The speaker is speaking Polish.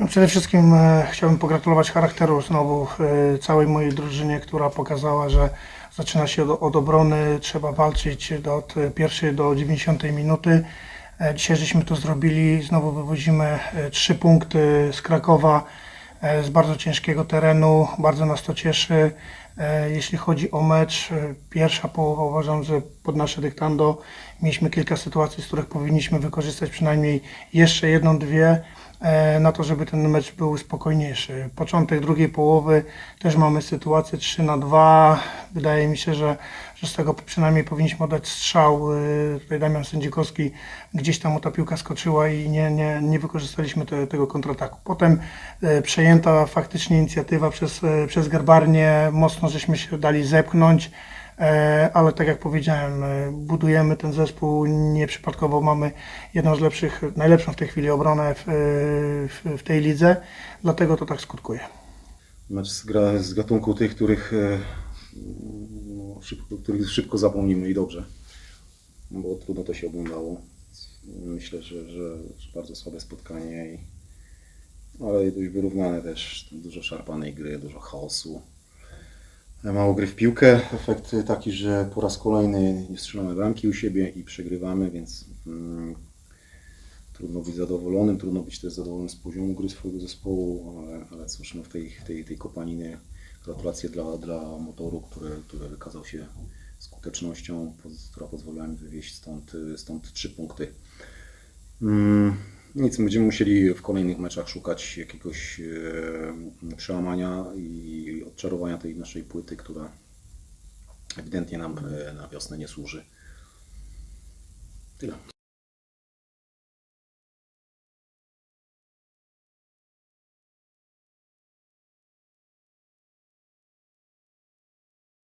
No, Przede wszystkim e, chciałbym pogratulować charakteru znowu e, całej mojej drużynie, która pokazała, że zaczyna się od, od obrony, trzeba walczyć do, od pierwszej do 90 minuty. E, Dzisiaj żeśmy to zrobili, znowu wywozimy e, trzy punkty z Krakowa, e, z bardzo ciężkiego terenu, bardzo nas to cieszy. E, Jeśli chodzi o mecz, e, pierwsza połowa uważam, że pod nasze dyktando. Mieliśmy kilka sytuacji, z których powinniśmy wykorzystać przynajmniej jeszcze jedną, dwie na to, żeby ten mecz był spokojniejszy. Początek drugiej połowy też mamy sytuację 3 na 2. Wydaje mi się, że, że z tego przynajmniej powinniśmy oddać strzał. E, Tutaj Damian Sędzikowski gdzieś tam mu ta piłka skoczyła i nie, nie, nie wykorzystaliśmy te, tego kontrataku. Potem e, przejęta faktycznie inicjatywa przez, e, przez Garbarnię. Mocno żeśmy się dali zepchnąć. E, ale tak jak powiedziałem, e, budujemy ten zespół. Nieprzypadkowo mamy jedną z lepszych, najlepszą w tej chwili obronę w, e, w, w tej lidze, dlatego to tak skutkuje. Mecz z, gra, z gatunku tych, których, no, szybko, których szybko zapomnimy i dobrze, bo trudno to się oglądało. Myślę, że, że, że bardzo słabe spotkanie, i, ale dość wyrównane też. Dużo szarpanej gry, dużo chaosu. Mało gry w piłkę. Efekt taki, że po raz kolejny nie strzelamy bramki u siebie i przegrywamy, więc mm, trudno być zadowolonym, trudno być też zadowolonym z poziomu gry swojego zespołu, ale, ale cóż, no w tej, tej, tej kopaninie gratulacje dla, dla motoru, który, który wykazał się skutecznością, która pozwoliła mi wywieźć stąd, stąd trzy punkty. Mm, nic, będziemy musieli w kolejnych meczach szukać jakiegoś e, przełamania i odczarowania tej naszej płyty, która ewidentnie nam e, na wiosnę nie służy. Tyle.